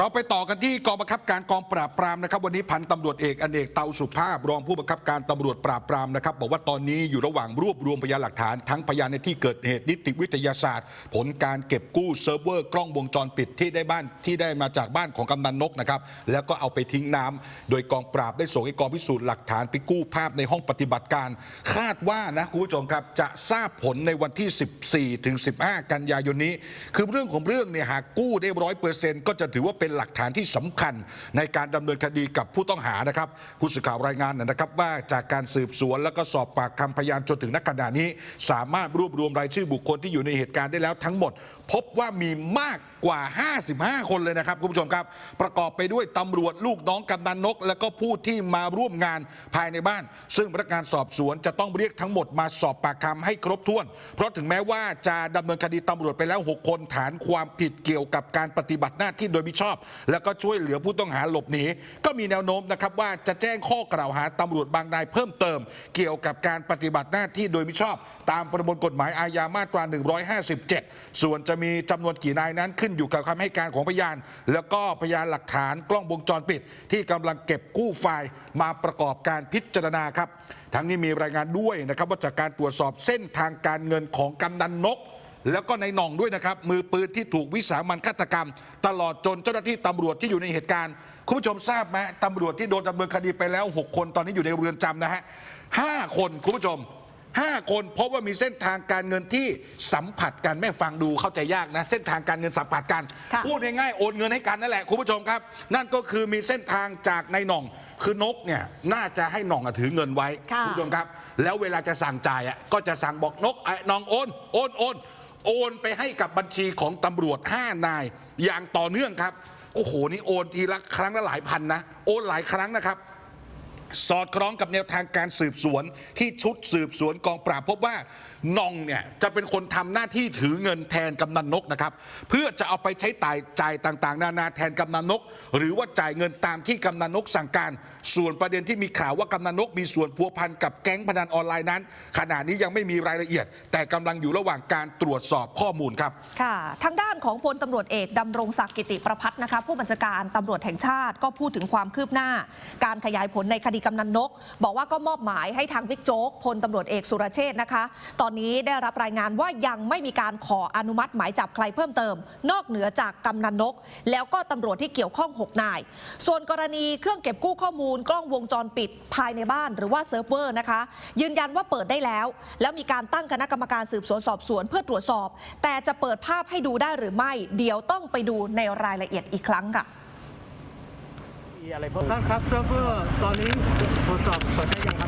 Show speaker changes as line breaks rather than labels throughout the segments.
เราไปต่อกันที่กองบังคับการกองปราบปรามนะครับ วันนี้พันตำรวจเอกอเนกเตาสุภาพ รองผู้บังคับการตำรวจปราบปรามนะครับ บอกว่าตอนนี้อยู่ระหว่างรวบรวมพยานหลักฐาน ทั้งพยานในที่เกิดเหตุนิติวิทยาศาสตร์ ผลการเก็บกู้เซิร์ฟเวอร์กล้องวงจรปิดที่ได้บ้านที่ได้มาจากบ้านของกำนันนกนะครับแล้วก็เอาไปทิ้งน้ำโดยกองปราบได้ส่งให้กองพิสูจน์หลักฐานไปกู้ภาพในห้องปฏิบัติการ คาดว่านะคุณผู้ชมครับจะทราบผลในวันที่ 14ถึง15 กันยายนนี้ คือเรื่องของเรื่องเนี่ยหากกู้ได้ร้อยเปอร์เซ็นต์ก็จะถือว่าเป็นหลักฐานที่สำคัญในการดำเนินคดีกับผู้ต้องหานะครับผู้สื่อข่าวรายงานนะครับว่าจากการสืบสวนแล้วก็สอบปากคำพยานจนถึงนักขณะนี้ สามารถรวบรวมรายชื่อบุคคลที่อยู่ในเหตุการณ์ได้แล้วทั้งหมด พบว่ามีมากกว่า 55 คนเลยนะครับคุณผู้ชมครับ ประกอบไปด้วยตำรวจลูกน้องกำนันนก แล้วก็ผู้ที่มาร่วมงานภายในบ้าน ซึ่งพนักงานสอบสวนจะต้องเรียกทั้งหมดมาสอบปากคำให้ครบถ้วน เพราะถึงแม้ว่าจะดำเนินคดีตำรวจไปแล้ว 6 คนฐานความผิดเกี่ยวกับการปฏิบัติหน้าที่โดยมิชอบ แล้วก็ช่วยเหลือผู้ต้องหาหลบหนีก็มีแนวโน้มนะครับว่าจะแจ้งข้อกล่าวหาตำรวจบางนายเพิ่มเติม เกี่ยวกับการปฏิบัติหน้าที่โดยมิชอบ ตามประมวลกฎหมายอาญามาตรา 157 ส่วนจะมีจำนวนกี่นายนั้นขึ้นอยู่กับคำให้การของพยาน แล้วก็พยานหลักฐานกล้องวงจรปิด ที่กำลังเก็บกู้ไฟล์มาประกอบการพิจารณาครับ ทั้งนี้มีรายงานด้วยนะครับว่าจากการตรวจสอบเส้นทางการเงินของกำนันนกแล้วก็ในหน่องด้วยนะครับ มือปืนที่ถูกวิสามันฆาตกรรม ตลอดจนเจ้าหน้าที่ตำรวจที่อยู่ในเหตุการณ์ คุณผู้ชมทราบไหมตำรวจที่โดนดำเนินคดีไปแล้ว 6 คนตอนนี้อยู่ในเรือนจำนะฮะห้าคนคุณผู้ชม 5 คนพบว่ามีเส้นทางการเงินที่สัมผัสกันแม่ฟังดูเข้าใจยากนะ เส้นทางการเงินสัมผัสกัน
ค่ะ
พูดง่ายๆโอนเงินให้กันนั่นแหละคุณผู้ชมครับ นั่นก็คือมีเส้นทางจากในหน่อง คือนกเนี่ยน่าจะให้หน่องอะถือเงินไว้
ค่ะ
ณผู้ชมครับ แล้วเวลาจะสั่งจ่ายอะก็จะสั่งบอกนกไอ้น้องโอนโอนโอนโอนไปให้กับบัญชีของตำรวจ 5 นาย อย่างต่อเนื่องครับ โอ้โหนี่โอนทีละครั้งละหลายพันนะ โอนหลายครั้งนะครับ สอดคล้องกับแนวทางการสืบสวนที่ชุดสืบสวนกองปราบพบว่านองเนี่ยจะเป็นคนทำหน้าที่ถือเงินแทนกำนันนกนะครับ เพื่อจะเอาไปใช้จ่ายจ่ายต่างๆ นานาแทนกำนันนก หรือว่าจ่ายเงินตามที่กำนันนกสั่งการ ส่วนประเด็นที่มีข่าวว่ากำนันนกมีส่วนพัวพันกับแก๊งพนันออนไลน์นั้น ขณะนี้ยังไม่มีรายละเอียด แต่กำลังอยู่ระหว่างการตรวจสอบข้อมูลครับ
ค่ะ ทางด้านของพลตำรวจเอกดำรงศักดิ์กิติประพัฒน์นะคะผู้บัญชาการตำรวจแห่งชาติก็พูดถึงความคืบหน้า การขยายผลในคดีกำนันนก บอกว่าก็มอบหมายให้ทางบิ๊กโจ๊กพลตำรวจเอกสุรเชษฐ์นะคะตอนอนนี้ได้รับรายงานว่ายังไม่มีการขออนุมัติหมายจับใครเพิ่มเติม นอกเหนือจากกำนันนก แล้วก็ตำรวจที่เกี่ยวข้อง 6 นาย ส่วนกรณีเครื่องเก็บกู้ข้อมูล กล้องวงจรปิดภายในบ้านหรือว่าเซิร์ฟเวอร์นะคะ ยืนยันว่าเปิดได้แล้ว แล้วมีการตั้งคณะกรรมการสืบสวนสอบสวนเพื่อตรวจสอบ แต่จะเปิดภาพให้ดูได้หรือไม่ เดี๋ยวต้องไปดูในรายละเอียดอีกครั้งค่ะ
มีอะไรเพิ่ม
ท่านครับเซิร์ฟเวอร์ตอนนี้ตรวจสอบเปิดได้ยังครับ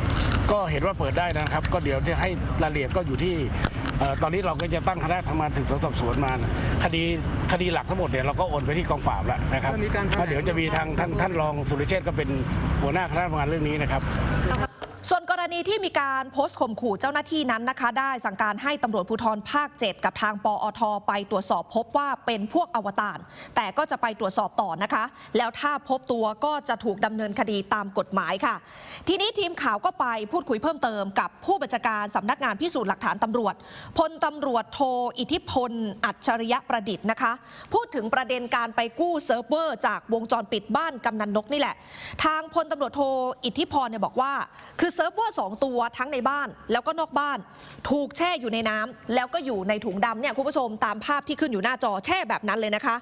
ก็เห็นว่าเปิดได้นะครับ ก็เดี๋ยวจะให้รายละเอียดก็อยู่ที่เอ่อตอนนี้เราก็จะตั้งคณะทำงานสืบสวนสอบสวนมาคดีคดีหลักทั้งหมดเนี่ยเราก็โอนไปที่กองปราบแล้วนะครับ
แล้วมีการแถลง
แล้วเดี๋ยวจะมีทางท่านท่านรองสุรเชษฐ์ก็เป็นหัวหน้าคณะทำงานเรื่องนี้นะครับ
ส่วนกรณี ที่มีการโพสต์ข่มขู่เจ้าหน้าที่นั้นนะคะ ได้สั่งการให้ตำรวจภูธรภาค 7 กับทางปอท ไปตรวจสอบพบว่าเป็นพวกอวตารแต่ก็จะไปตรวจสอบต่อนะคะ แล้วถ้าพบตัวก็จะถูกดำเนินคดีตามกฎหมายค่ะ ทีนี้ทีมข่าวก็ไปพูดคุยเพิ่มเติมกับผู้บัญชาการสำนักงานพิสูจน์หลักฐานตำรวจพลตำรวจโทอิทธิพล อัจฉริยะประดิษฐ์นะคะ พูดถึงประเด็นการไปกู้เซิร์ฟเวอร์ จากวงจรปิดบ้านกำนันนกนี่แหละ ทางพลตำรวจโทอิทธิพรเนี่ยบอกว่า คือเซิร์ฟเวอร์สองตัวทั้งในบ้านแล้วก็นอกบ้าน ถูกแช่อยู่ในน้ำแล้วก็อยู่ในถุงดำเนี่ยคุณผู้ชมตามภาพที่ขึ้นอยู่หน้าจอแช่แบบนั้นเลยนะคะ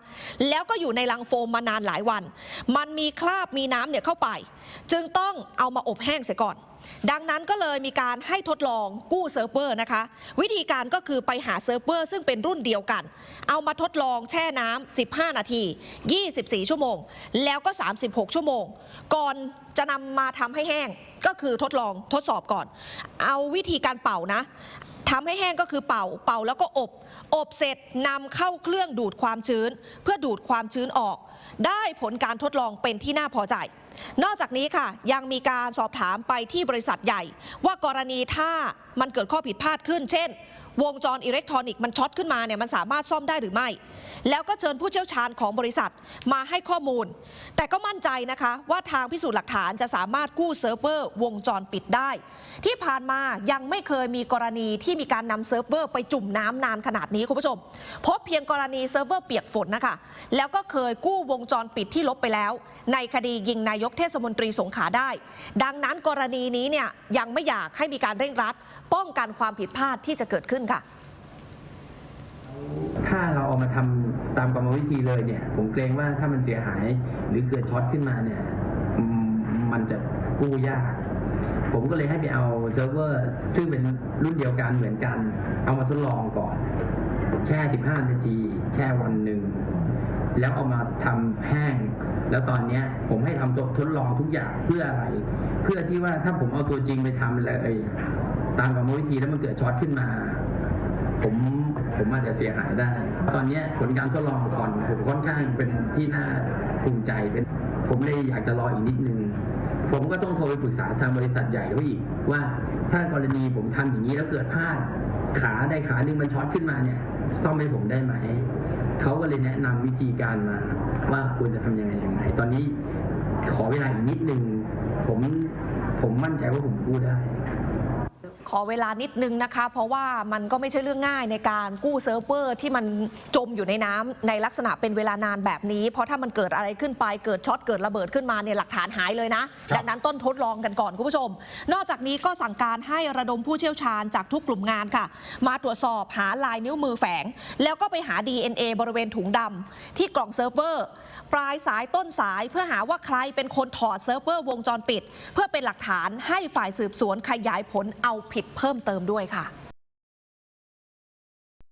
แล้วก็อยู่ในลังโฟมมานานหลายวัน มันมีคราบมีน้ำเนี่ยเข้าไป จึงต้องเอามาอบแห้งเสียก่อนดังนั้นก็เลยมีการให้ทดลองกู้เซิร์ฟเวอร์นะคะ วิธีการก็คือไปหาเซิร์ฟเวอร์ซึ่งเป็นรุ่นเดียวกัน เอามาทดลองแช่น้ำ15 นาที 24 ชั่วโมง แล้วก็ 36 ชั่วโมง ก่อนจะนำมาทำให้แห้ง ก็คือทดลองทดสอบก่อน เอาวิธีการเป่านะทำให้แห้งก็คือเป่า เป่าแล้วก็อบ อบเสร็จนำเข้าเครื่องดูดความชื้น เพื่อดูดความชื้นออก ได้ผลการทดลองเป็นที่น่าพอใจ นอกจากนี้ค่ะ ยังมีการสอบถามไปที่บริษัทใหญ่ ว่ากรณีถ้ามันเกิดข้อผิดพลาดขึ้น เช่น วงจรอิเล็กทรอนิกส์มันช็อตขึ้นมาเนี่ยมันสามารถซ่อมได้หรือไม่ แล้วก็เชิญผู้เชี่ยวชาญของบริษัทมาให้ข้อมูล แต่ก็มั่นใจนะคะว่าทางพิสูจน์หลักฐานจะสามารถกู้เซิร์ฟเวอร์วงจรปิดได้ ที่ผ่านมายังไม่เคยมีกรณีที่มีการนำเซิร์ฟเวอร์ไปจุ่มน้ำนานขนาดนี้คุณผู้ชม พบเพียงกรณีเซิร์ฟเวอร์เปียกฝนนะคะแล้วก็เคยกู้วงจรปิดที่ลบไปแล้ว ในคดียิงนายกเทศมนตรีสงขลาได้ ดังนั้นกรณีนี้เนี่ยยังไม่อยากให้มีการเร่งรัด ป้องกันความผิดพลาดที่จะเกิดขึ้นค่ะ
ถ้าเราเอามาทำตามกรรมวิธีเลยเนี่ย ผมเกรงว่าถ้ามันเสียหายหรือเกิดช็อตขึ้นมาเนี่ยมันจะกู้ยาก ผมก็เลยให้ไปเอาเซิร์ฟเวอร์ซึ่งเป็นรุ่นเดียวกันเหมือนกัน เอามาทดลองก่อน แช่ 15 นาที แช่วันหนึ่ง แล้วเอามาทำแห้ง แล้วตอนเนี้ยผมให้ทำทดลองทุกอย่างเพื่ออะไร เพื่อที่ว่าถ้าผมเอาตัวจริงไปทำเลย ตามกรรมวิธีแล้วมันเกิดช็อตขึ้นมา ผมผมอาจจะเสียหายได้ ตอนนี้ผลการทดลองก่อนผมค่อนข้างเป็นที่น่าภูมิใจเป็น ผมเลยอยากจะรออีกนิดนึง ผมก็ต้องโทรไปปรึกษาทางบริษัทใหญ่เขาอีกว่าถ้ากรณีผมทำอย่างนี้แล้วเกิดพลาดขาใดขาหนึ่งมันช็อตขึ้นมาเนี่ยซ่อมให้ผมได้ไหมเขาก็เลยแนะนำวิธีการมาว่าควรจะทำยังไงยังไงตอนนี้ขอเวลาอีกนิดนึงผมผมมั่นใจว่าผมกู้ได้
ขอเวลานิดนึงนะคะ เพราะว่ามันก็ไม่ใช่เรื่องง่ายในการกู้เซิร์ฟเวอร์ที่มันจมอยู่ในน้ำในลักษณะเป็นเวลานานแบบนี้ เพราะถ้ามันเกิดอะไรขึ้นไปเกิดช็อตเกิดระเบิดขึ้นมาเนี่ยหลักฐานหายเลยนะ ดังนั้นต้นทดลองกันก่อนคุณผู้ชม นอกจากนี้ก็สั่งการให้ระดมผู้เชี่ยวชาญจากทุกกลุ่มงานค่ะ มาตรวจสอบหาลายนิ้วมือแฝง แล้วก็ไปหา DNA บริเวณถุงดำที่กล่องเซิร์ฟเวอร์ปลายสายต้นสายเพื่อหาว่าใครเป็นคนถอดเซิร์ฟเวอร์วงจรปิด เพื่อเป็นหลักฐานให้ฝ่ายสืบสวนขยายผลเอาผิดเพิ่มเติมด้วยค่ะ